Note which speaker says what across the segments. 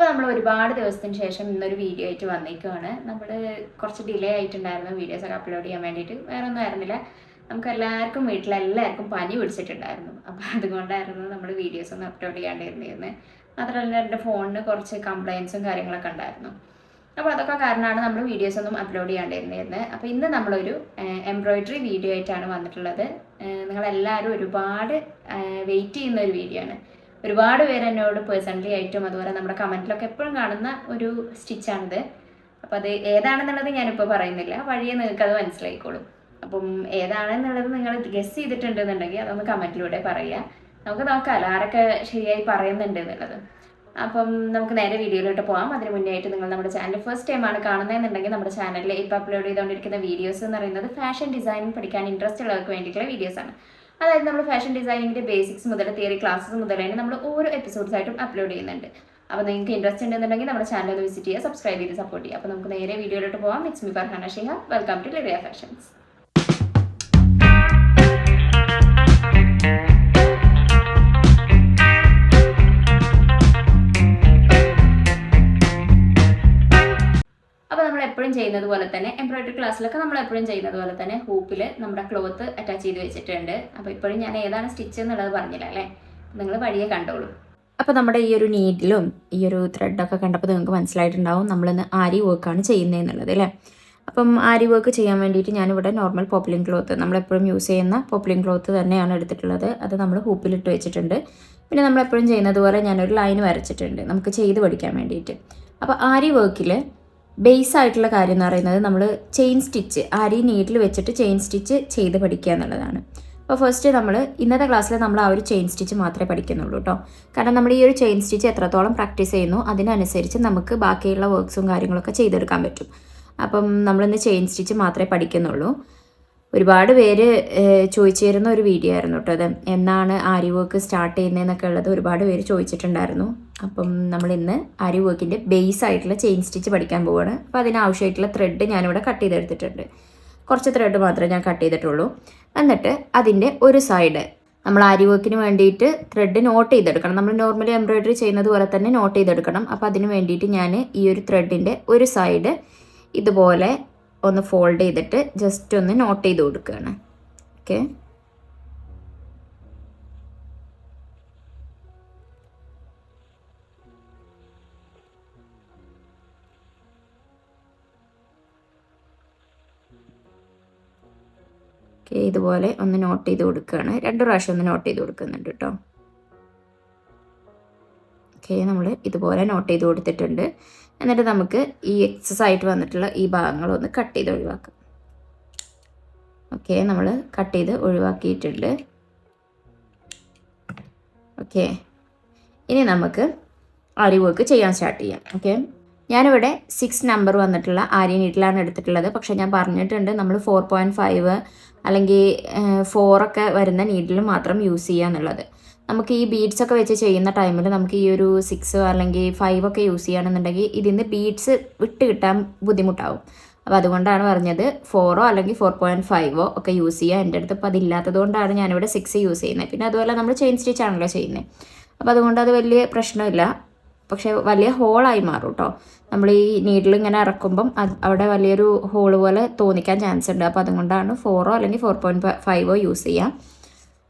Speaker 1: അപ്പോൾ നമ്മൾ ഒരുപാട് ദിവസത്തിന് ശേഷം ഇന്നൊരു വീഡിയോ ആയിട്ട് വന്നേക്കുവാണ്. നമ്മൾ കുറച്ച് ഡിലേ ആയിട്ടുണ്ടായിരുന്നു വീഡിയോസ് ഒക്കെ അപ്ലോഡ് ചെയ്യാൻ വേണ്ടിയിട്ട്. വേറെ ഒന്നും ആയിരുന്നില്ല. നമുക്ക് എല്ലാവർക്കും വീട്ടിലെല്ലാവർക്കും പനി പിടിച്ചിട്ടുണ്ടായിരുന്നു. അപ്പോൾ അതുകൊണ്ടായിരുന്നു നമ്മൾ വീഡിയോസ് ഒന്നും അപ്ലോഡ് ചെയ്യാണ്ടിരുന്നിരുന്നത് മാത്രമല്ല എന്റെ ഫോണിന് കുറച്ച് കംപ്ലയിൻസും കാര്യങ്ങളൊക്കെ ഉണ്ടായിരുന്നു. അപ്പോൾ അതൊക്കെ കാരണമാണ് നമ്മൾ വീഡിയോസ് ഒന്നും അപ്ലോഡ് ചെയ്യാണ്ടിരുന്നിരുന്നത് അപ്പോൾ ഇന്ന് നമ്മളൊരു എംബ്രോയിഡറി വീഡിയോ ആയിട്ടാണ് വന്നിട്ടുള്ളത്. നിങ്ങളെല്ലാവരും ഒരുപാട് വെയിറ്റ് ചെയ്യുന്ന ഒരു വീഡിയോ ആണ്. ഒരുപാട് പേര് എന്നോട് പേഴ്സണലി ആയിട്ടും അതുപോലെ നമ്മുടെ കമന്റിലൊക്കെ എപ്പോഴും കാണുന്ന ഒരു സ്റ്റിച്ചാണിത് അപ്പോൾ അത് ഏതാണെന്നുള്ളത് ഞാനിപ്പോൾ പറയുന്നില്ല. വഴിയെ നിങ്ങൾക്ക് അത് മനസ്സിലായിക്കോളും. അപ്പം ഏതാണെന്നുള്ളത് നിങ്ങൾ ഗസ് ചെയ്തിട്ടുണ്ടെന്നുണ്ടെങ്കിൽ അതൊന്ന് കമന്റിലൂടെ പറയുക. നമുക്ക് നോക്കാമല്ലോ ആരൊക്കെ ശരിയായി പറയുന്നുണ്ട് എന്നുള്ളത്. അപ്പം നമുക്ക് നേരെ വീഡിയോയിലോട്ട് പോകാം അതിന് മുന്നേ ആയിട്ട് നിങ്ങൾ നമ്മുടെ ചാനൽ ഫസ്റ്റ് ടൈം ആണ് കാണുന്നതെന്നുണ്ടെങ്കിൽ നമ്മുടെ ചാനലിൽ ഇപ്പോൾ അപ്ലോഡ് ചെയ്തുകൊണ്ടിരിക്കുന്ന വീഡിയോസ് എന്ന് പറയുന്നത് ഫാഷൻ ഡിസൈനിങ് പഠിക്കാൻ ഇൻട്രസ്റ്റ് ഉള്ളവർക്ക് വേണ്ടിയിട്ടുള്ള വീഡിയോസ് ആണ്. അതായത് നമ്മൾ ഫാഷൻ ഡിസൈനിങ്ങിന്റെ ബേസിക്സ് മുതൽ തിയറി ക്ലാസ്സസ് മുതൽ തന്നെ നമ്മൾ ഓരോ എപ്പിസോഡ്സ് ആയിട്ടും അപ്ലോഡ് ചെയ്യുന്നുണ്ട്. അപ്പോൾ നിങ്ങൾക്ക് ഇൻട്രസ്റ്റ് ഉണ്ടെന്നുണ്ടെങ്കിൽ നമ്മുടെ ചാനൽ ഒന്ന് വിസിറ്റ് ചെയ്യുക സബ്സ്ക്രൈബ് ചെയ്ത് സപ്പോർട്ട് ചെയ്യുക. അപ്പോൾ നമുക്ക് നേരെ വീഡിയോയിലോട്ട് പോകാം it's me Farhana Shiha welcome to Liria fashions എപ്പോഴും ചെയ്യുന്നത് പോലെ തന്നെ എംബ്രോയിഡറി ക്ലാസ്സിലൊക്കെ നമ്മൾ എപ്പോഴും ചെയ്യുന്നത് പോലെ തന്നെ ഹൂപ്പിൽ നമ്മുടെ ക്ലോത്ത് അറ്റാച്ച് ചെയ്ത് വെച്ചിട്ടുണ്ട്. അപ്പോൾ ഇപ്പോഴും ഞാൻ ഏതാണ് സ്റ്റിച്ച് എന്നുള്ളത് പറഞ്ഞില്ല അല്ലേ? നിങ്ങൾ വഴിയെ കണ്ടോളൂ.
Speaker 2: അപ്പോൾ നമ്മുടെ ഈ ഒരു നീഡിലും ഈ ഒരു ത്രെഡൊക്കെ കണ്ടപ്പോൾ നിങ്ങൾക്ക് മനസ്സിലായിട്ടുണ്ടാവും നമ്മളിന്ന് ആരി വർക്കാണ് ചെയ്യുന്നതെന്നുള്ളത് അല്ലേ? അപ്പം ആരി വർക്ക് ചെയ്യാൻ വേണ്ടിയിട്ട് ഞാനിവിടെ നോർമൽ പോപ്പുലിൻ ക്ലോത്ത് നമ്മളെപ്പോഴും യൂസ് ചെയ്യുന്ന പോപ്പുലിൻ ക്ലോത്ത് തന്നെയാണ് എടുത്തിട്ടുള്ളത്. അത് നമ്മൾ ഹൂപ്പിലിട്ട് വെച്ചിട്ടുണ്ട്. പിന്നെ നമ്മളെപ്പോഴും ചെയ്യുന്നത് പോലെ ഞാനൊരു ലൈൻ വരച്ചിട്ടുണ്ട് നമുക്ക് ചെയ്ത് പഠിക്കാൻ വേണ്ടിയിട്ട്. അപ്പോൾ ആരി വർക്കിൽ ബേസ് ആയിട്ടുള്ള കാര്യം എന്ന് പറയുന്നത് നമ്മൾ ചെയിൻ സ്റ്റിച്ച് അരി നീഡിൽ വെച്ചിട്ട് ചെയിൻ സ്റ്റിച്ച് ചെയ്ത് പഠിക്കുക എന്നുള്ളതാണ്. അപ്പോൾ ഫസ്റ്റ് നമ്മൾ ഇന്നത്തെ ക്ലാസ്സിൽ നമ്മൾ ആ ഒരു ചെയിൻ സ്റ്റിച്ച് മാത്രമേ പഠിക്കുന്നുള്ളൂ കേട്ടോ കാരണം നമ്മൾ ഈ ഒരു ചെയിൻ സ്റ്റിച്ച് എത്രത്തോളം പ്രാക്ടീസ് ചെയ്യുന്നു അതിനനുസരിച്ച് നമുക്ക് ബാക്കിയുള്ള വർക്ക്സും കാര്യങ്ങളൊക്കെ ചെയ്തെടുക്കാൻ പറ്റും. അപ്പം നമ്മളിന്ന് ചെയിൻ സ്റ്റിച്ച് മാത്രമേ പഠിക്കുന്നുള്ളൂ. ഒരുപാട് പേര് ചോദിച്ചിരുന്ന ഒരു വീഡിയോ ആയിരുന്നു കേട്ടോ അത് എന്നാണ് ആരി വർക്ക് സ്റ്റാർട്ട് ചെയ്യുന്നതെന്നൊക്കെ ഉള്ളത് ഒരുപാട് പേര് ചോദിച്ചിട്ടുണ്ടായിരുന്നു. അപ്പം നമ്മൾ ഇന്ന് ആരി വർക്കിന്റെ ബേസ് ആയിട്ടുള്ള ചെയിൻ സ്റ്റിച്ച് പഠിക്കാൻ പോവുകയാണ് അപ്പോൾ അതിനാവശ്യമായിട്ടുള്ള ത്രെഡ് ഞാനിവിടെ കട്ട് ചെയ്തെടുത്തിട്ടുണ്ട്. കുറച്ച് ത്രെഡ് മാത്രമേ ഞാൻ കട്ട് ചെയ്തിട്ടുള്ളൂ. എന്നിട്ട് അതിന്റെ ഒരു സൈഡ് നമ്മൾ ആരി വർക്കിന് വേണ്ടിയിട്ട് ത്രെഡ് നോട്ട് ചെയ്തെടുക്കണം. നമ്മൾ നോർമലി എംബ്രോയിഡറി ചെയ്യുന്നത് പോലെ തന്നെ നോട്ട് ചെയ്തെടുക്കണം. അപ്പോൾ അതിന് വേണ്ടിയിട്ട് ഞാൻ ഈ ഒരു ത്രെഡിന്റെ ഒരു സൈഡ് ഇതുപോലെ ഒന്ന് ഫോൾഡ് ചെയ്തിട്ട് ജസ്റ്റ് ഒന്ന് നോട്ട് ചെയ്ത് കൊടുക്കുകയാണ്. ഓക്കെ ഇതുപോലെ ഒന്ന് നോട്ട് ചെയ്ത് കൊടുക്കുകയാണ്. രണ്ട് പ്രാവശ്യം ഒന്ന് നോട്ട് ചെയ്ത് കൊടുക്കുന്നുണ്ട് കേട്ടോ. ഓക്കെ നമ്മൾ ഇതുപോലെ നോട്ട് ചെയ്ത് കൊടുത്തിട്ടുണ്ട്. എന്നിട്ട് നമുക്ക് ഈ എക്സസ് ആയിട്ട് വന്നിട്ടുള്ള ഈ ഭാഗങ്ങളൊന്ന് കട്ട് ചെയ്ത് ഒഴിവാക്കാം. ഓക്കെ നമ്മൾ കട്ട് ചെയ്ത് ഒഴിവാക്കിയിട്ടുണ്ട്. ഓക്കെ ഇനി നമുക്ക് ആരി വർക്ക് ചെയ്യാൻ സ്റ്റാർട്ട് ചെയ്യാം. ഓക്കെ. ഞാനിവിടെ സിക്സ് നമ്പർ വന്നിട്ടുള്ള ആര്യ നീട്ടിലാണ് എടുത്തിട്ടുള്ളത്. പക്ഷേ ഞാൻ പറഞ്ഞിട്ടുണ്ട് നമ്മൾ ഫോർ പോയിന്റ് ഫൈവ് അല്ലെങ്കിൽ ഫോറൊക്കെ വരുന്ന നീഡിൽ മാത്രം യൂസ് ചെയ്യുക എന്നുള്ളത്. നമുക്ക് ഈ ബീഡ്സ് ഒക്കെ വെച്ച് ചെയ്യുന്ന ടൈമിൽ നമുക്ക് ഈ ഒരു സിക്സ് അല്ലെങ്കിൽ ഫൈവ് ഒക്കെ യൂസ് ചെയ്യുകയാണെന്നുണ്ടെങ്കിൽ ഇതിന്ന് ബീഡ്സ് വിട്ട് കിട്ടാൻ ബുദ്ധിമുട്ടാവും. അപ്പോൾ അതുകൊണ്ടാണ് പറഞ്ഞത് ഫോറോ അല്ലെങ്കിൽ ഫോർ പോയിന്റ് ഫൈവോ ഒക്കെ യൂസ് ചെയ്യുക. എന്റെ അടുത്ത് ഇപ്പോൾ അതില്ലാത്തത് കൊണ്ടാണ് ഞാനിവിടെ സിക്സ് യൂസ് ചെയ്യുന്നത്. പിന്നെ അതുപോലെ നമ്മൾ ചെയിൻ സ്റ്റിച്ച് ആണല്ലോ ചെയ്യുന്നത്. അപ്പോൾ അതുകൊണ്ട് അത് വലിയ പ്രശ്നമില്ല. പക്ഷേ വലിയ ഹോളായി മാറും കേട്ടോ നമ്മൾ ഈ നീഡിൽ ഇങ്ങനെ ഇറക്കുമ്പം അത് അവിടെ വലിയൊരു ഹോൾ പോലെ തോന്നിക്കാൻ ചാൻസ് ഉണ്ട്. അപ്പോൾ അതുകൊണ്ടാണ് ഫോറോ അല്ലെങ്കിൽ ഫോർ പോയിന്റ് ഫൈവോ യൂസ് ചെയ്യാം.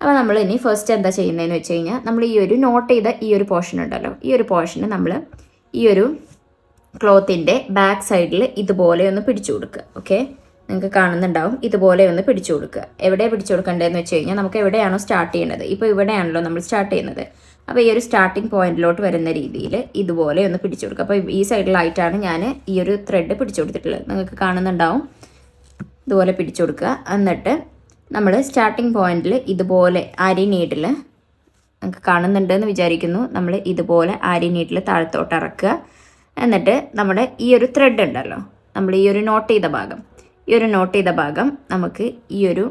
Speaker 2: അപ്പോൾ നമ്മൾ ഇനി ഫസ്റ്റ് എന്താ ചെയ്യുന്നതെന്ന് വെച്ച് കഴിഞ്ഞാൽ നമ്മൾ ഈ ഒരു നോട്ട് ചെയ്ത ഈ ഒരു പോർഷൻ ഉണ്ടല്ലോ. ഈ ഒരു പോർഷന് നമ്മൾ ഈ ഒരു ക്ലോത്തിന്റെ ബാക്ക് സൈഡിൽ ഇതുപോലെ ഒന്ന് പിടിച്ചു കൊടുക്കുക. ഓക്കെ നിങ്ങൾക്ക് കാണുന്നുണ്ടാവും. ഇതുപോലെ ഒന്ന് പിടിച്ചു കൊടുക്കുക. എവിടെ പിടിച്ചു കൊടുക്കേണ്ടതെന്ന് വെച്ച് കഴിഞ്ഞാൽ നമുക്ക് എവിടെയാണോ സ്റ്റാർട്ട് ചെയ്യേണ്ടത് ഇപ്പോൾ ഇവിടെയാണല്ലോ നമ്മൾ സ്റ്റാർട്ട് ചെയ്യുന്നത്. അപ്പോൾ ഈ ഒരു സ്റ്റാർട്ടിംഗ് പോയിന്റിലോട്ട് വരുന്ന രീതിയിൽ ഇതുപോലെ ഒന്ന് പിടിച്ചു കൊടുക്കുക. അപ്പോൾ ഈ സൈഡിലായിട്ടാണ് ഞാൻ ഈ ഒരു ത്രെഡ് പിടിച്ചു കൊടുത്തിട്ടുള്ളത്. നിങ്ങൾക്ക് കാണുന്നുണ്ടാവും. ഇതുപോലെ പിടിച്ചു കൊടുക്കുക. എന്നിട്ട് നമ്മൾ സ്റ്റാർട്ടിംഗ് പോയിന്റിൽ ഇതുപോലെ ആരി നീഡിൽ നിങ്ങൾക്ക് കാണുന്നുണ്ടെന്ന് വിചാരിക്കുന്നു. നമ്മൾ ഇതുപോലെ ആരി നീഡിൽ താഴത്തോട്ട് ഇറക്കുക. എന്നിട്ട് നമ്മുടെ ഈ ഒരു ത്രെഡ് ഉണ്ടല്ലോ. നമ്മൾ ഈ ഒരു നോട്ട് ചെയ്ത ഭാഗം. ഈ ഒരു നോട്ട് ചെയ്ത ഭാഗം നമുക്ക് ഈ ഒരു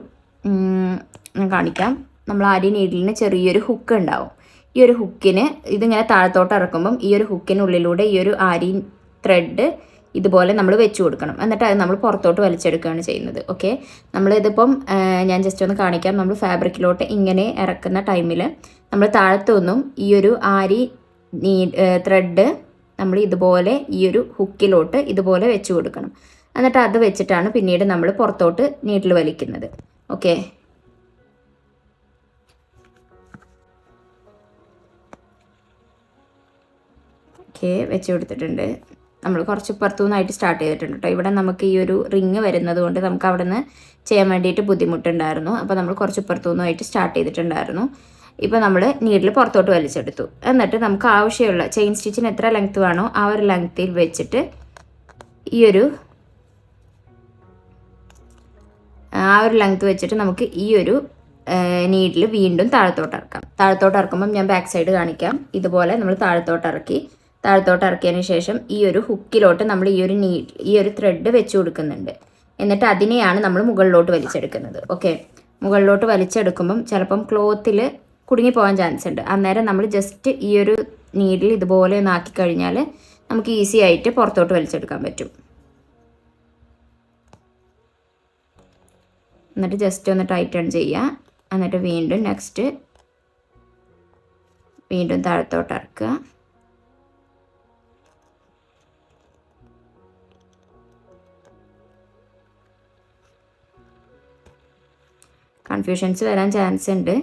Speaker 2: കാണിക്കാം. നമ്മൾ ആരി നീഡിലിന് ചെറിയൊരു ഹുക്ക് ഉണ്ടാവും. ഈ ഒരു ഹുക്കിന് ഇതിങ്ങനെ താഴത്തോട്ട് ഇറക്കുമ്പം ഈ ഒരു ഹുക്കിനുള്ളിലൂടെ ഈ ഒരു ആരി ത്രെഡ് ഇതുപോലെ നമ്മൾ വെച്ച് കൊടുക്കണം. എന്നിട്ട് അത് നമ്മൾ പുറത്തോട്ട് വലിച്ചെടുക്കുകയാണ് ചെയ്യുന്നത്. ഓക്കെ നമ്മളിതിപ്പം ഞാൻ ജസ്റ്റ് ഒന്ന് കാണിക്കാം. നമ്മൾ ഫാബ്രിക്കിലോട്ട് ഇങ്ങനെ ഇറക്കുന്ന ടൈമിൽ നമ്മൾ താഴത്തൊന്നും ഈ ഒരു ആരി നീ ത്രെഡ് നമ്മൾ ഇതുപോലെ ഈ ഒരു ഹുക്കിലോട്ട് ഇതുപോലെ വെച്ച് കൊടുക്കണം. എന്നിട്ട് അത് വെച്ചിട്ടാണ് പിന്നീട് നമ്മൾ പുറത്തോട്ട് നീട്ടിൽ വലിക്കുന്നത്. ഓക്കെ ഓക്കെ വെച്ച് കൊടുത്തിട്ടുണ്ട്. നമ്മൾ കുറച്ച് പുറത്തു നിന്നായിട്ട് സ്റ്റാർട്ട് ചെയ്തിട്ടുണ്ട് കേട്ടോ ഇവിടെ നമുക്ക് ഈ ഒരു റിങ് വരുന്നത് കൊണ്ട് നമുക്ക് അവിടെ നിന്ന് ചെയ്യാൻ വേണ്ടിയിട്ട് ബുദ്ധിമുട്ടുണ്ടായിരുന്നു. അപ്പോൾ നമ്മൾ കുറച്ച് പുറത്തു നിന്നായിട്ട് സ്റ്റാർട്ട് ചെയ്തിട്ടുണ്ടായിരുന്നു. ഇപ്പോൾ നമ്മൾ നീഡിൽ പുറത്തോട്ട് വലിച്ചെടുത്തു. എന്നിട്ട് നമുക്ക് ആവശ്യമുള്ള ചെയിൻ സ്റ്റിച്ചിന് എത്ര ലെങ്ത് വേണോ ആ ഒരു ലെങ്ത്തിൽ വെച്ചിട്ട് ഈ ഒരു ആ ഒരു ലെങ്ത് വെച്ചിട്ട് നമുക്ക് ഈ ഒരു നീഡിൽ വീണ്ടും താഴത്തോട്ട് ഇറക്കാം. താഴത്തോട്ട് ഇറക്കുമ്പം ഞാൻ ബാക്ക് സൈഡ് കാണിക്കാം. ഇതുപോലെ നമ്മൾ താഴത്തോട്ട് ഇറക്കി. താഴത്തോട്ട് ഇറക്കിയതിന് ശേഷം ഈ ഒരു ഹുക്കിലോട്ട് നമ്മൾ ഈ ഒരു നീ ഈ ഒരു ത്രെഡ് വെച്ച് കൊടുക്കുന്നുണ്ട്. എന്നിട്ട് അതിനെയാണ് നമ്മൾ മുകളിലോട്ട് വലിച്ചെടുക്കുന്നത്. ഓക്കെ മുകളിലോട്ട് വലിച്ചെടുക്കുമ്പം ചിലപ്പം ക്ലോത്തിൽ കുടുങ്ങി പോകാൻ ചാൻസ് ഉണ്ട്. അന്നേരം നമ്മൾ ജസ്റ്റ് ഈ ഒരു നീഡിൽ ഇതുപോലെ ഒന്ന് ആക്കി കഴിഞ്ഞാൽ നമുക്ക് ഈസി ആയിട്ട് പുറത്തോട്ട് വലിച്ചെടുക്കാൻ പറ്റും. എന്നിട്ട് ജസ്റ്റ് ഒന്ന് ടൈറ്റൺ ചെയ്യുക. എന്നിട്ട് വീണ്ടും നെക്സ്റ്റ് വീണ്ടും താഴത്തോട്ട് ഇറക്കുക. കൺഫ്യൂഷൻസ് വരാൻ ചാൻസ് ഉണ്ട്.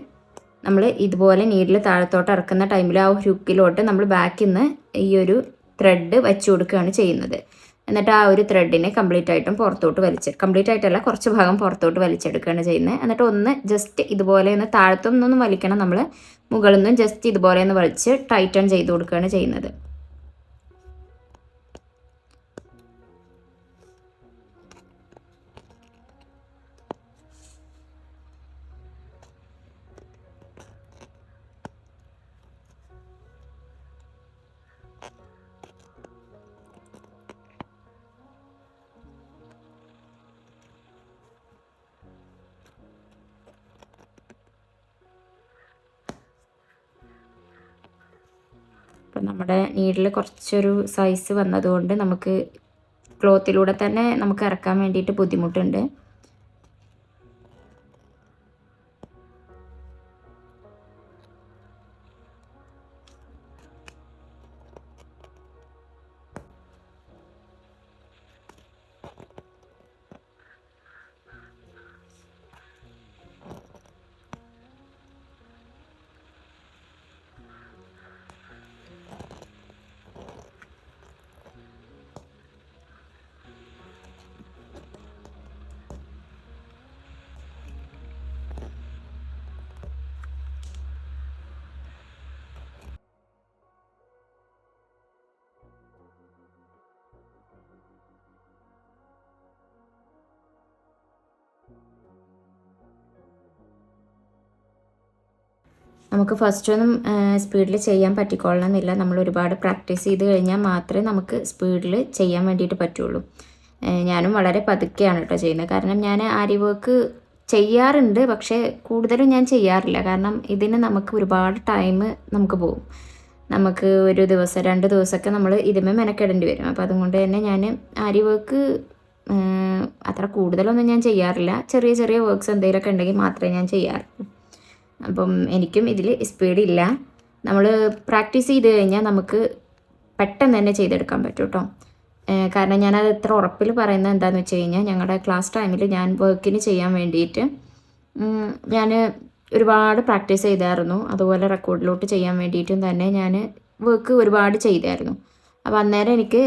Speaker 2: നമ്മൾ ഇതുപോലെ നീഡിൽ താഴത്തോട്ട് ഇറക്കുന്ന ടൈമിൽ ആ ഹുക്കിലോട്ട് നമ്മൾ ബാക്കിൽ നിന്ന് ഈ ഒരു ത്രെഡ് വെച്ച് കൊടുക്കുകയാണ് ചെയ്യുന്നത്. എന്നിട്ട് ആ ഒരു ത്രെഡിനെ കംപ്ലീറ്റ് ആയിട്ടും പുറത്തോട്ട് വലിച്ച് കംപ്ലീറ്റ് ആയിട്ടല്ല കുറച്ച് ഭാഗം പുറത്തോട്ട് വലിച്ചെടുക്കുകയാണ് ചെയ്യുന്നത്. എന്നിട്ട് ഒന്ന് ജസ്റ്റ് ഇതുപോലെ ഒന്ന് താഴത്തു നിന്നൊന്നും വലിക്കണം. നമ്മൾ മുകളിൽ നിന്നും ജസ്റ്റ് ഇതുപോലെ ഒന്ന് വലിച്ച് ടൈറ്റൺ ചെയ്ത് കൊടുക്കുകയാണ് ചെയ്യുന്നത്. അപ്പം നമ്മുടെ നീഡിൽ കുറച്ചൊരു സൈസ് വന്നതുകൊണ്ട് നമുക്ക് ക്ലോത്തിലൂടെ തന്നെ നമുക്ക് ഇറക്കാൻ വേണ്ടിയിട്ട് ബുദ്ധിമുട്ടുണ്ട്. നമുക്ക് ഫസ്റ്റ് ഒന്നും സ്പീഡിൽ ചെയ്യാൻ പറ്റിക്കൊള്ളണമെന്നില്ല നമ്മൾ ഒരുപാട് പ്രാക്ടീസ് ചെയ്ത് കഴിഞ്ഞാൽ മാത്രമേ നമുക്ക് സ്പീഡിൽ ചെയ്യാൻ വേണ്ടിയിട്ട് പറ്റുള്ളൂ. ഞാനും വളരെ പതുക്കെയാണ് കേട്ടോ ചെയ്യുന്നത്. കാരണം ഞാൻ ആരി വർക്ക് ചെയ്യാറുണ്ട് പക്ഷേ കൂടുതലും ഞാൻ ചെയ്യാറില്ല. കാരണം ഇതിന് നമുക്ക് ഒരുപാട് ടൈം നമുക്ക് പോകും. നമുക്ക് ഒരു ദിവസം രണ്ട് ദിവസമൊക്കെ നമ്മൾ ഇതിമേ മെനക്കെടേണ്ടി വരും. അപ്പോൾ അതുകൊണ്ട് തന്നെ ഞാൻ ആരി വർക്ക് അത്ര കൂടുതലൊന്നും ഞാൻ ചെയ്യാറില്ല. ചെറിയ ചെറിയ വർക്ക്സ് എന്തെങ്കിലുമൊക്കെ ഉണ്ടെങ്കിൽ മാത്രമേ ഞാൻ ചെയ്യാറുള്ളൂ. അപ്പം എനിക്കും ഇതിൽ സ്പീഡില്ല നമ്മൾ പ്രാക്ടീസ് ചെയ്ത് കഴിഞ്ഞാൽ നമുക്ക് പെട്ടെന്ന് തന്നെ ചെയ്തെടുക്കാൻ പറ്റും കേട്ടോ കാരണം ഞാനത് എത്ര ഉറപ്പിൽ പറയുന്നത് എന്താണെന്ന് വെച്ച് കഴിഞ്ഞാൽ ഞങ്ങളുടെ ക്ലാസ് ടൈമിൽ ഞാൻ വർക്കിന് ചെയ്യാൻ വേണ്ടിയിട്ട് ഞാൻ ഒരുപാട് പ്രാക്ടീസ് ചെയ്തായിരുന്നു. അതുപോലെ റെക്കോർഡിലോട്ട് ചെയ്യാൻ വേണ്ടിയിട്ടും തന്നെ ഞാൻ വർക്ക് ഒരുപാട് ചെയ്തായിരുന്നു. അപ്പോൾ അന്നേരം എനിക്ക്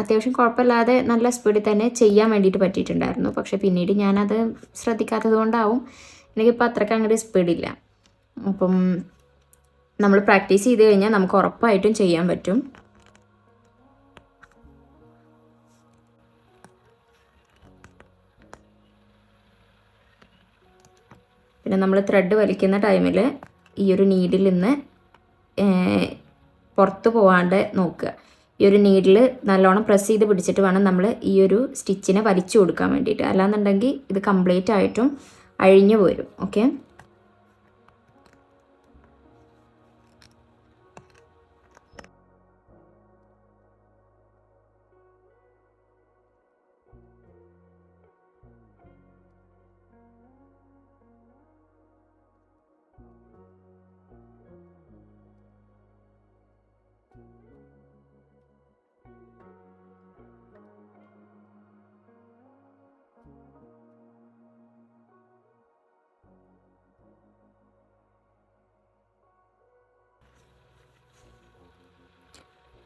Speaker 2: അത്യാവശ്യം കുഴപ്പമില്ലാതെ നല്ല സ്പീഡിൽ തന്നെ ചെയ്യാൻ വേണ്ടിയിട്ട് പറ്റിയിട്ടുണ്ടായിരുന്നു. പക്ഷേ പിന്നീട് ഞാനത് ശ്രദ്ധിക്കാത്തത് കൊണ്ടാവും. എനിക്കിപ്പോൾ അത്രയ്ക്ക് അങ്ങോട്ട് സ്പീഡില്ല അപ്പം നമ്മൾ പ്രാക്ടീസ് ചെയ്ത് കഴിഞ്ഞാൽ നമുക്ക് ഉറപ്പായിട്ടും ചെയ്യാൻ പറ്റും. പിന്നെ നമ്മൾ ത്രെഡ് വലിക്കുന്ന ടൈമിൽ ഈ ഒരു നീഡിൽ നിന്ന് പുറത്ത് പോവാണ്ട് നോക്കുക. ഈ ഒരു നീഡിൽ നല്ലോണം പ്രസ് ചെയ്ത് പിടിച്ചിട്ട് വേണം നമ്മൾ ഈ ഒരു സ്റ്റിച്ചിനെ വലിച്ചു കൊടുക്കാൻ വേണ്ടിയിട്ട്. അല്ലാന്നുണ്ടെങ്കിൽ ഇത് കംപ്ലീറ്റ് ആയിട്ടും അഴിഞ്ഞു പോരും ഓക്കെ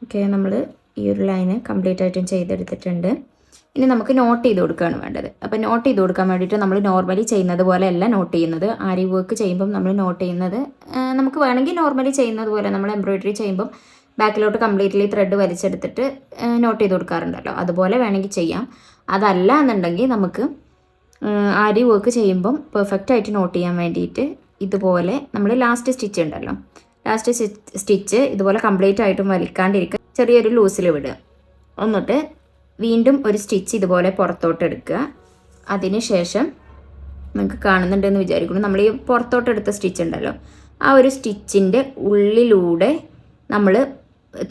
Speaker 2: ഓക്കെ നമ്മൾ ഈ ഒരു ലൈന് കംപ്ലീറ്റ് ആയിട്ടും ചെയ്തെടുത്തിട്ടുണ്ട്. ഇനി നമുക്ക് നോട്ട് ചെയ്ത് കൊടുക്കുകയാണ് വേണ്ടത്. അപ്പോൾ നോട്ട് ചെയ്ത് കൊടുക്കാൻ വേണ്ടിയിട്ട് നമ്മൾ നോർമലി ചെയ്യുന്നത് പോലെയല്ല നോട്ട് ചെയ്യുന്നത്. ആരി വർക്ക് ചെയ്യുമ്പം നമ്മൾ നോട്ട് ചെയ്യുന്നത് നമുക്ക് വേണമെങ്കിൽ നോർമലി ചെയ്യുന്നത് പോലെ നമ്മൾ എംബ്രോയിഡറി ചെയ്യുമ്പം ബാക്കിലോട്ട് കംപ്ലീറ്റ്ലി ത്രെഡ് വലിച്ചെടുത്തിട്ട് നോട്ട് ചെയ്ത് കൊടുക്കാറുണ്ടല്ലോ. അതുപോലെ വേണമെങ്കിൽ ചെയ്യാം. അതല്ല എന്നുണ്ടെങ്കിൽ നമുക്ക് ആരി വർക്ക് ചെയ്യുമ്പം പെർഫെക്റ്റ് ആയിട്ട് നോട്ട് ചെയ്യാൻ വേണ്ടിയിട്ട് ഇതുപോലെ നമ്മൾ ലാസ്റ്റ് സ്റ്റിച്ച് ഉണ്ടല്ലോ. ലാസ്റ്റ് സ്റ്റിച്ച് ഇതുപോലെ കംപ്ലീറ്റ് ആയിട്ടും വലിക്കാണ്ടിരിക്കുക ചെറിയൊരു ലൂസിൽ വിടുക എന്നിട്ട് വീണ്ടും ഒരു സ്റ്റിച്ച് ഇതുപോലെ പുറത്തോട്ട് എടുക്കുക. അതിന് ശേഷം നിങ്ങൾക്ക് കാണുന്നുണ്ടെന്ന് വിചാരിക്കുന്നു. നമ്മൾ ഈ പുറത്തോട്ട് എടുത്ത സ്റ്റിച്ച് ഉണ്ടല്ലോ. ആ ഒരു സ്റ്റിച്ചിന്റെ ഉള്ളിലൂടെ നമ്മൾ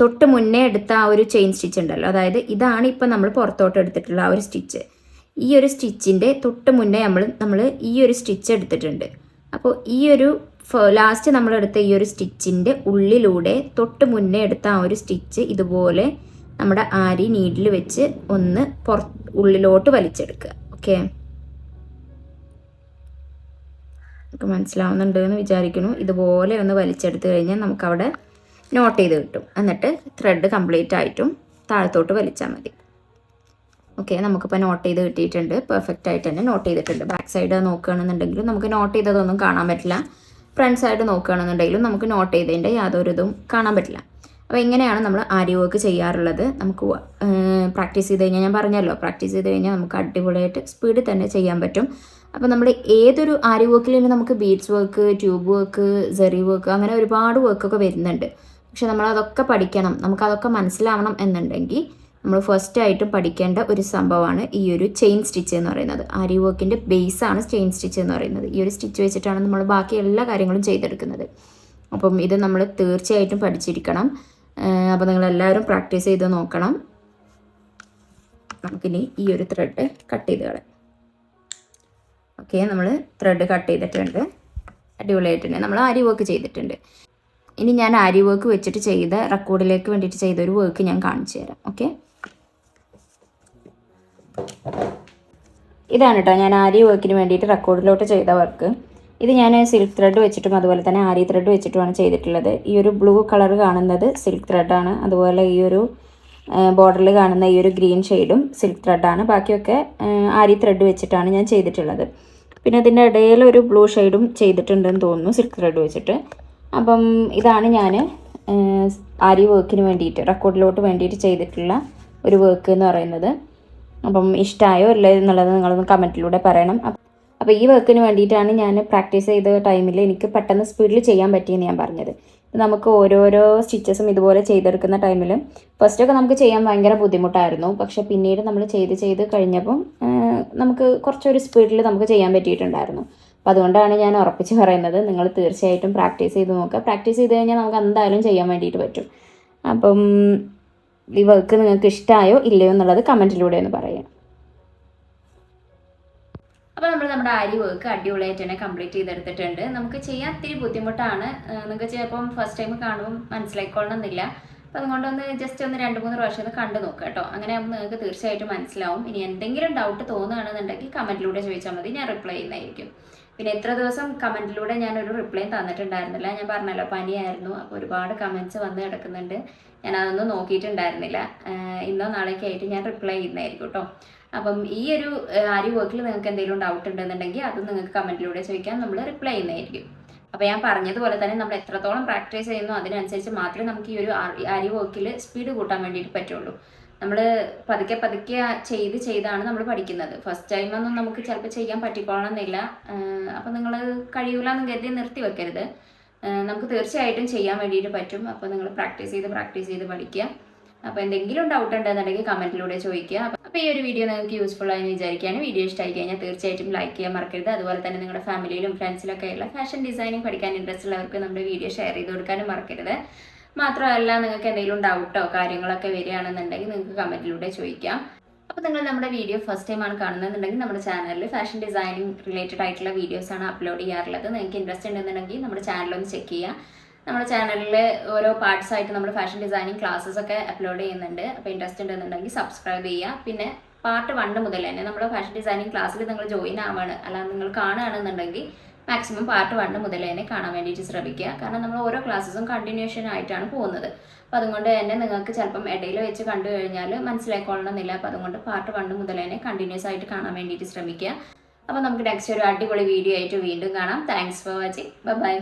Speaker 2: തൊട്ട് മുന്നേ എടുത്ത ആ ഒരു ചെയിൻ സ്റ്റിച്ച് ഉണ്ടല്ലോ. അതായത് ഇതാണ് ഇപ്പം നമ്മൾ പുറത്തോട്ട് എടുത്തിട്ടുള്ള ആ ഒരു സ്റ്റിച്ച് ഈ ഒരു സ്റ്റിച്ചിന്റെ തൊട്ട് മുന്നേ നമ്മൾ നമ്മൾ ഈ ഒരു സ്റ്റിച്ച് എടുത്തിട്ടുണ്ട്. അപ്പോൾ ഈ ഒരു ലാസ്റ്റ് നമ്മളെടുത്ത ഈ ഒരു സ്റ്റിച്ചിന്റെ ഉള്ളിലൂടെ തൊട്ട് മുന്നേ എടുത്ത ആ ഒരു സ്റ്റിച്ച് ഇതുപോലെ നമ്മുടെ ആരി നീഡിൽ വെച്ച് ഒന്ന് പുറ ഉള്ളിലോട്ട് വലിച്ചെടുക്കുക. ഓക്കെ നമുക്ക് മനസ്സിലാവുന്നുണ്ട് എന്ന് വിചാരിക്കുന്നു. ഇതുപോലെ ഒന്ന് വലിച്ചെടുത്ത് കഴിഞ്ഞാൽ നമുക്കവിടെ നോട്ട് ചെയ്ത് കിട്ടും. എന്നിട്ട് ത്രെഡ് കംപ്ലീറ്റ് ആയിട്ടും താഴത്തോട്ട് വലിച്ചാൽ മതി. ഓക്കെ നമുക്കിപ്പോൾ നോട്ട് ചെയ്ത് കിട്ടിയിട്ടുണ്ട്. പെർഫെക്റ്റ് ആയിട്ട് തന്നെ നോട്ട് ചെയ്തിട്ടുണ്ട്. ബാക്ക് സൈഡ് നോക്കുകയാണെന്നുണ്ടെങ്കിലും നമുക്ക് നോട്ട് ചെയ്തതൊന്നും കാണാൻ പറ്റില്ല. ഫ്രണ്ട് സൈഡ് നോക്കുകയാണെന്നുണ്ടെങ്കിലും നമുക്ക് നോട്ട് ചെയ്തതിന്റെ യാതൊരു ഇതും കാണാൻ പറ്റില്ല. അപ്പോൾ എങ്ങനെയാണ് നമ്മൾ ആരി വർക്ക് ചെയ്യാറുള്ളത്? നമുക്ക് പ്രാക്ടീസ് ചെയ്ത് കഴിഞ്ഞാൽ ഞാൻ പറഞ്ഞല്ലോ പ്രാക്ടീസ് ചെയ്ത് കഴിഞ്ഞാൽ നമുക്ക് അടിപൊളിയായിട്ട് സ്പീഡിൽ തന്നെ ചെയ്യാൻ പറ്റും. അപ്പോൾ നമ്മൾ ഏതൊരു ആരി വർക്കിലും നമുക്ക് beads work tube work zari work അങ്ങനെ ഒരുപാട് വർക്കൊക്കെ വരുന്നുണ്ട്. പക്ഷെ നമ്മൾ അതൊക്കെ പഠിക്കണം നമുക്ക് അതൊക്കെ മനസ്സിലാവണം എന്നുണ്ടെങ്കിൽ നമ്മൾ ഫസ്റ്റ് ആയിട്ട് പഠിക്കേണ്ട ഒരു സംഭവമാണ് ഈ ഒരു ചെയിൻ സ്റ്റിച്ച് എന്ന് പറയുന്നത്. ആരി വർക്കിന്റെ ബേസാണ് ചെയിൻ സ്റ്റിച്ച് എന്ന് പറയുന്നത്. ഈ ഒരു സ്റ്റിച്ച് വെച്ചിട്ടാണ് നമ്മൾ ബാക്കി എല്ലാ കാര്യങ്ങളും ചെയ്തെടുക്കുന്നത്. അപ്പം ഇത് നമ്മൾ തീർച്ചയായിട്ടും പഠിച്ചിരിക്കണം. അപ്പോൾ നിങ്ങൾ എല്ലാവരും പ്രാക്ടീസ് ചെയ്ത് നോക്കണം. നമുക്കിനി ഈ ഒരു ത്രെഡ് കട്ട് ചെയ്ത് കളയാം. ഓക്കെ നമ്മൾ ത്രെഡ് കട്ട് ചെയ്തിട്ടുണ്ട്. അടിപൊളിയായിട്ടുണ്ട്. നമ്മൾ ആരി വർക്ക് ചെയ്തിട്ടുണ്ട്. ഇനി ഞാൻ ആരി വർക്ക് വെച്ചിട്ട് ചെയ്ത റെക്കോർഡിലേക്ക് വേണ്ടിയിട്ട് ചെയ്ത ഒരു വർക്ക് ഞാൻ കാണിച്ചു തരാം. ഓക്കെ ഇതാണ് കേട്ടോ ഞാൻ ആരി വർക്കിന് വേണ്ടിയിട്ട് റെക്കോർഡിലോട്ട് ചെയ്ത വർക്ക് ഇത് ഞാൻ സിൽക്ക് ത്രെഡ് വെച്ചിട്ടും അതുപോലെ തന്നെ ആരി ത്രെഡ് വെച്ചിട്ടുമാണ് ചെയ്തിട്ടുള്ളത്. ഈ ഒരു ബ്ലൂ കളർ കാണുന്നത് സിൽക്ക് ത്രെഡാണ് അതുപോലെ ഈ ഒരു ബോർഡറിൽ കാണുന്ന ഈ ഒരു ഗ്രീൻ ഷെയ്ഡും സിൽക്ക് ത്രെഡാണ് ബാക്കിയൊക്കെ ആരി ത്രെഡ് വെച്ചിട്ടാണ് ഞാൻ ചെയ്തിട്ടുള്ളത്. പിന്നെ അതിന്റെ ഇടയിൽ ഒരു ബ്ലൂ ഷെയ്ഡും ചെയ്തിട്ടുണ്ടെന്ന് തോന്നുന്നു സിൽക്ക് ത്രെഡ് വെച്ചിട്ട്. അപ്പം ഇതാണ് ഞാൻ ആരി വർക്കിന് വേണ്ടിയിട്ട് റെക്കോർഡിലോട്ട് വേണ്ടിയിട്ട് ചെയ്തിട്ടുള്ള ഒരു വർക്ക് എന്ന് പറയുന്നത്. അപ്പം ഇഷ്ടമായോ അല്ലേ എന്നുള്ളത് നിങ്ങളൊന്ന് കമന്റിലൂടെ പറയണം. അപ്പ- അപ്പോൾ ഈ വർക്കിന് വേണ്ടിയിട്ടാണ് ഞാൻ പ്രാക്ടീസ് ചെയ്ത ടൈമിൽ എനിക്ക് പെട്ടെന്ന് സ്പീഡിൽ ചെയ്യാൻ പറ്റിയെന്ന് ഞാൻ പറഞ്ഞത്. നമുക്ക് ഓരോരോ സ്റ്റിച്ചസും ഇതുപോലെ ചെയ്തെടുക്കുന്ന ടൈമിൽ ഫസ്റ്റൊക്കെ നമുക്ക് ചെയ്യാൻ ഭയങ്കര ബുദ്ധിമുട്ടായിരുന്നു. പക്ഷേ പിന്നീട് നമ്മൾ ചെയ്ത് ചെയ്ത് കഴിഞ്ഞപ്പം നമുക്ക് കുറച്ചൊരു സ്പീഡിൽ നമുക്ക് ചെയ്യാൻ പറ്റിയിട്ടുണ്ടായിരുന്നു. അപ്പോൾ അതുകൊണ്ടാണ് ഞാൻ ഉറപ്പിച്ച് പറയുന്നത് നിങ്ങൾ തീർച്ചയായിട്ടും പ്രാക്ടീസ് ചെയ്ത് നോക്കുക. പ്രാക്ടീസ് ചെയ്ത് കഴിഞ്ഞാൽ നമുക്ക് എന്തായാലും ചെയ്യാൻ വേണ്ടിയിട്ട് പറ്റും. അപ്പം ഈ വർക്ക് നിങ്ങൾക്ക് ഇഷ്ടമായോ ഇല്ലയോ എന്നുള്ളത് കമന്റിലൂടെ ഒന്ന് പറയാം
Speaker 1: അപ്പോൾ നമ്മൾ നമ്മുടെ അരി വർക്ക് അടിപൊളിയായിട്ട് തന്നെ കംപ്ലീറ്റ് ചെയ്തെടുത്തിട്ടുണ്ട്. നമുക്ക് ചെയ്യാൻ ഇത്തിരി ബുദ്ധിമുട്ടാണ്. നിങ്ങൾക്ക് ചിലപ്പം ഫസ്റ്റ് ടൈം കാണുമ്പോൾ മനസ്സിലായിക്കൊള്ളണമെന്നില്ല. അപ്പോൾ അതുകൊണ്ടൊന്ന് ജസ്റ്റ് ഒന്ന് രണ്ട് മൂന്ന് പ്രാവശ്യം ഒന്ന് കണ്ടു നോക്കുക കേട്ടോ. അങ്ങനെ ആകുമ്പോൾ നിങ്ങൾക്ക് തീർച്ചയായിട്ടും മനസ്സിലാവും. ഇനി എന്തെങ്കിലും ഡൗട്ട് തോന്നുകയാണെന്നുണ്ടെങ്കിൽ കമന്റിലൂടെ ചോദിച്ചാൽ മതി. ഞാൻ റിപ്ലൈ ചെയ്യുന്നതായിരിക്കും. പിന്നെ എത്ര ദിവസം കമന്റിലൂടെ ഞാൻ ഒരു റിപ്ലൈ തന്നിട്ടുണ്ടായിരുന്നില്ല. ഞാൻ പറഞ്ഞല്ലോ പനിയായിരുന്നു. അപ്പോൾ ഒരുപാട് കമന്റ്സ് വന്ന് കിടക്കുന്നുണ്ട്. ഞാൻ അതൊന്നും നോക്കിയിട്ടുണ്ടായിരുന്നില്ല. ഇന്നോ നാളേക്ക് ആയിട്ട് ഞാൻ റിപ്ലൈ ചെയ്യുന്നതായിരിക്കും കേട്ടോ അപ്പം ഈ ഒരു ആരി വർക്കിൽ നിങ്ങൾക്ക് എന്തെങ്കിലും ഡൗട്ട് ഉണ്ടെന്നുണ്ടെങ്കിൽ അത് നിങ്ങൾക്ക് കമന്റിലൂടെ ചോദിക്കാൻ നമ്മൾ റിപ്ലൈ ചെയ്യുന്നതായിരിക്കും. അപ്പോൾ ഞാൻ പറഞ്ഞതുപോലെ തന്നെ നമ്മൾ എത്രത്തോളം പ്രാക്ടീസ് ചെയ്യുന്നു അതിനനുസരിച്ച് മാത്രമേ നമുക്ക് ഈ ഒരു ആരി വർക്കിൽ സ്പീഡ് കൂട്ടാൻ വേണ്ടിയിട്ട് പറ്റുള്ളൂ. നമ്മൾ പതുക്കെ പതുക്കെ ചെയ്ത് ചെയ്താണ് നമ്മൾ പഠിക്കുന്നത്. ഫസ്റ്റ് ടൈമൊന്നും നമുക്ക് ചിലപ്പോൾ ചെയ്യാൻ പറ്റിക്കോളണമെന്നില്ല അപ്പോൾ നിങ്ങൾ കഴിയൂലെന്ന് കരുതി നിർത്തി വെക്കരുത്. നമുക്ക് തീർച്ചയായിട്ടും ചെയ്യാൻ വേണ്ടിയിട്ട് പറ്റും. അപ്പോൾ നിങ്ങൾ പ്രാക്ടീസ് ചെയ്ത് പ്രാക്ടീസ് ചെയ്ത് പഠിക്കുക. അപ്പോൾ എന്തെങ്കിലും ഡൗട്ട് ഉണ്ടെന്നുണ്ടെങ്കിൽ കമന്റിലൂടെ ചോദിക്കുക. അപ്പോൾ ഈ ഒരു വീഡിയോ നിങ്ങൾക്ക് യൂസ്ഫുൾ ആയെന്ന് വിചാരിക്കുകയാണ്. വീഡിയോ ഇഷ്ടമായി കഴിഞ്ഞാൽ തീർച്ചയായിട്ടും ലൈക്ക് ചെയ്യാൻ മറക്കരുത്. അതുപോലെ തന്നെ നിങ്ങളുടെ ഫാമിലിയിലും ഫ്രണ്ട്സിലൊക്കെ ഉള്ള ഫാഷൻ ഡിസൈനിങ് പഠിക്കാൻ ഇൻട്രസ്റ്റ് ഉള്ളവർക്ക് നമ്മുടെ വീഡിയോ ഷെയർ ചെയ്ത് കൊടുക്കാനും മറക്കരുത്. മാത്രമല്ല നിങ്ങൾക്ക് എന്തെങ്കിലും ഡൗട്ടോ കാര്യങ്ങളൊക്കെ വരികയാണെന്നുണ്ടെങ്കിൽ നിങ്ങൾക്ക് കമന്റിലൂടെ ചോദിക്കാം. അപ്പോൾ നിങ്ങൾ നമ്മുടെ വീഡിയോ ഫസ്റ്റ് ടൈം ആണ് കാണുന്നതെന്നുണ്ടെങ്കിൽ നമ്മുടെ ചാനലിൽ ഫാഷൻ ഡിസൈനിങ് റിലേറ്റഡ് ആയിട്ടുള്ള വീഡിയോസ് ആണ് അപ്ലോഡ് ചെയ്യാറുള്ളത്. നിങ്ങൾക്ക് ഇൻട്രസ്റ്റ് ഉണ്ടെന്നുണ്ടെങ്കിൽ നമ്മുടെ ചാനൽ ഒന്ന് ചെക്ക് ചെയ്യുക. നമ്മുടെ ചാനലിൽ ഓരോ പാർട്സ് ആയിട്ട് നമ്മൾ ഫാഷൻ ഡിസൈനിങ് ക്ലാസ്സസ് ഒക്കെ അപ്ലോഡ് ചെയ്യുന്നുണ്ട്. അപ്പോൾ ഇൻട്രസ്റ്റ് ഉണ്ടെന്നുണ്ടെങ്കിൽ സബ്സ്ക്രൈബ് ചെയ്യുക. പിന്നെ പാർട്ട് വൺ മുതൽ തന്നെ നമ്മുടെ ഫാഷൻ ഡിസൈനിങ് ക്ലാസ്സിൽ നിങ്ങൾ ജോയിൻ ആവാണ്. അല്ലാതെ നിങ്ങൾ കാണുകയാണെന്നുണ്ടെങ്കിൽ മാക്സിമം പാർട്ട് വൺ മുതൽ തന്നെ കാണാൻ വേണ്ടിയിട്ട് ശ്രമിക്കുക. കാരണം നമ്മൾ ഓരോ ക്ലാസ്സും കണ്ടിന്യൂഷൻ ആയിട്ടാണ് പോകുന്നത്. അപ്പം അതുകൊണ്ട് തന്നെ നിങ്ങൾക്ക് ചിലപ്പം ഇടയിൽ വെച്ച് കണ്ടു കഴിഞ്ഞാൽ മനസ്സിലായിക്കൊള്ളണമെന്നില്ല. അപ്പം അതുകൊണ്ട് പാർട്ട് വൺ മുതൽ തന്നെ കണ്ടിന്യൂസ് ആയിട്ട് കാണാൻ വേണ്ടിയിട്ട് ശ്രമിക്കുക. അപ്പോൾ നമുക്ക് നെക്സ്റ്റ് ഒരു അടിപൊളി വീഡിയോ ആയിട്ട് വീണ്ടും കാണാം. Thanks for watching bye bye